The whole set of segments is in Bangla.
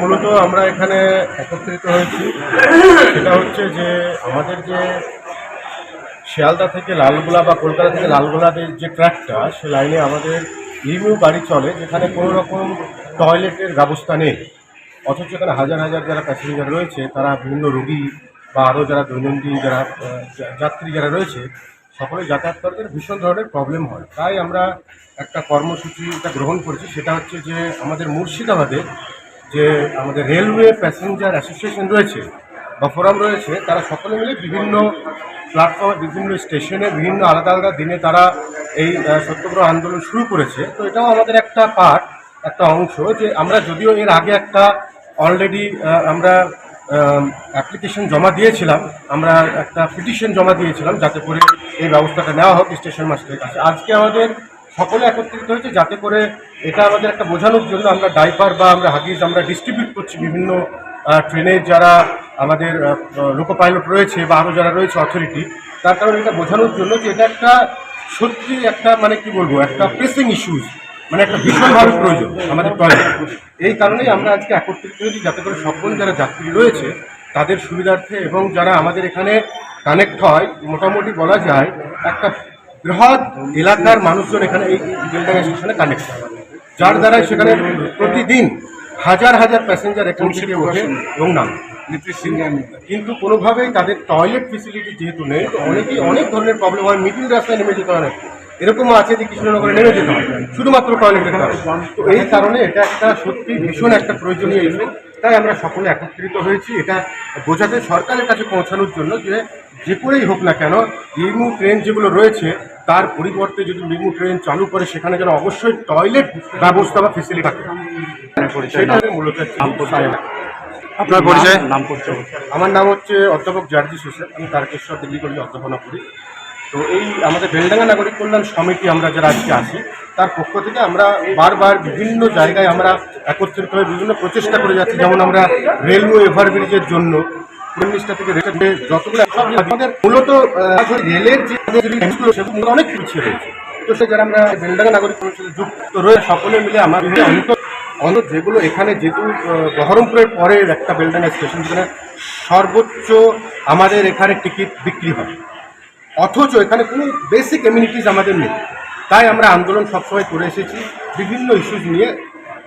মূলত আমরা এখানে একত্রিত হয়েছি। সেটা হচ্ছে যে আমাদের যে শিয়ালদা থেকে লালগোলা বা কলকাতা থেকে লালগোলাদের যে ট্র্যাকটা সে লাইনে আমাদের ইমিউ গাড়ি চলে যেখানে কোনো রকম টয়লেটের ব্যবস্থা নেই। অথচ এখানে হাজার হাজার যারা প্যাসেঞ্জার রয়েছে, তারা বিভিন্ন রোগী বা আরও যারা দৈনন্দিন যারা যাত্রী যারা রয়েছে, সকলে যাতায়াত করতে ভীষণ ধরনের প্রবলেম হয়। তাই আমরা একটা কর্মসূচিটা গ্রহণ করেছি, সেটা হচ্ছে যে আমাদের মুর্শিদাবাদে যে আমাদের রেলওয়ে প্যাসেঞ্জার অ্যাসোসিয়েশন রয়েছে বা ফোরাম রয়েছে, তারা সকলে মিলে বিভিন্ন প্ল্যাটফর্মে বিভিন্ন স্টেশনে বিভিন্ন আলাদা আলাদা দিনে তারা এই সত্যগ্রহ আন্দোলন শুরু করেছে। তো এটাও আমাদের একটা পার্ট একটা অংশ যে আমরা যদিও এর আগে একটা অলরেডি আমরা অ্যাপ্লিকেশন জমা দিয়েছিলাম, আমরা একটা পিটিশন জমা দিয়েছিলাম যাতে করে এই ব্যবস্থাটা নেওয়া হোক স্টেশন মাস্টারের কাছে। আজকে আমাদের সকলে একত্রিত হয়েছে যাতে করে এটা আমাদের একটা বোঝানোর জন্য আমরা ডাইপার বা আমরা হাগিজ আমরা ডিস্ট্রিবিউট করছি বিভিন্ন ট্রেনের যারা আমাদের লোকো পাইলট রয়েছে বা আরও যারা রয়েছে অথরিটি তার কারণে এটা বোঝানোর জন্য যে এটা একটা সত্যি একটা মানে কি বলব, একটা প্রেসিং ইস্যুস মানে একটা ভীষণভাবে প্রয়োজন আমাদের টয়লেট এই কারণেই আমরা আজকে একত্রিত হয়েছি যাতে করে সকল যারা যাত্রী রয়েছে তাদের সুবিধার্থে এবং যারা আমাদের এখানে কানেক্ট হয় মোটামুটি বলা যায় একটা বৃহৎ এলাকার মানুষজন এখানে এই বেলডাঙ্গা স্টেশনে কানেক্ট হয়। যার দ্বারা সেখানে প্রতিদিন হাজার হাজার প্যাসেঞ্জার এখান থেকে ওঠে এবং নামে। কিন্তু কোনোভাবেই তাদের টয়লেট ফেসিলিটি যেহেতু নেই তো অনেকেই অনেক ধরনের প্রবলেম হয় মিডিল রাস্তায় নেমে যেতে হয় অনেক। এরকমও আছে যে কৃষ্ণনগরে নেমে যেতে হয় শুধুমাত্র টয়লেটের কারণে তো এই কারণে এটা একটা সত্যি ভীষণ একটা প্রয়োজনীয় ইস্যু তাই আমরা সকলে একত্রিত হয়েছি এটা বোঝাতে সরকারের কাছে পৌঁছানোর জন্য যে যে করেই হোক না কেন লিমু ট্রেন যেগুলো রয়েছে তার পরিবর্তে যদি লিমু ট্রেন চালু করে সেখানে যেন অবশ্যই টয়লেট ব্যবস্থা বা ফেসিলিটি থাকে। সেটা মূলত চাই। আপনার পরিচয়? নাম আমার নাম হচ্ছে অধ্যাপক জার্জিস হোসেন আমি তারকেশ্বর দিল্লি কলেজে অধ্যাপনা করি। তো এই আমাদের বেলডাঙ্গা নাগরিক কল্যাণ সমিতি আমরা যারা আজকে আছি, তার পক্ষ থেকে আমরা বারবার বিভিন্ন জায়গায় আমরা একত্রিত হয়ে বিভিন্ন প্রচেষ্টা করে যাচ্ছি। যেমন আমরা রেলওয়ে ওভারব্রিজের জন্য থেকে যতগুলো আমাদের মূলত রেলের যে সেগুলো অনেক পিছিয়ে রয়েছে। তো আমরা বেলডাঙ্গা নাগরিক যুক্ত রয়ে সকলে মিলে যেগুলো এখানে যেহেতু বহরমপুরের পরে একটা বেলডাঙ্গা স্টেশন সর্বোচ্চ আমাদের এখানে টিকিট বিক্রি হয়। অথচ এখানে কোনো বেসিক কমিউনিটিস আমাদের নেই। তাই আমরা আন্দোলন সবসময় করে এসেছি, বিভিন্ন ইস্যুজ নিয়ে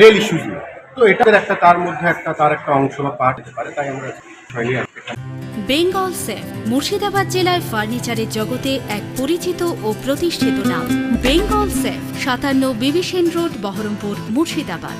রেল ইস্যুজ নিয়ে। তো এটার একটা তার মধ্যে একটা, তার একটা অংশ বা পার্ট হতে পারে, তাই আমরা বেঙ্গল সেফ মুর্শিদাবাদ জেলায় ফার্নিচারের জগতে এক পরিচিত ও প্রতিষ্ঠিত নাম। বেঙ্গল সেফ সাতান্ন বিবিসেন রোড, বহরমপুর, মুর্শিদাবাদ।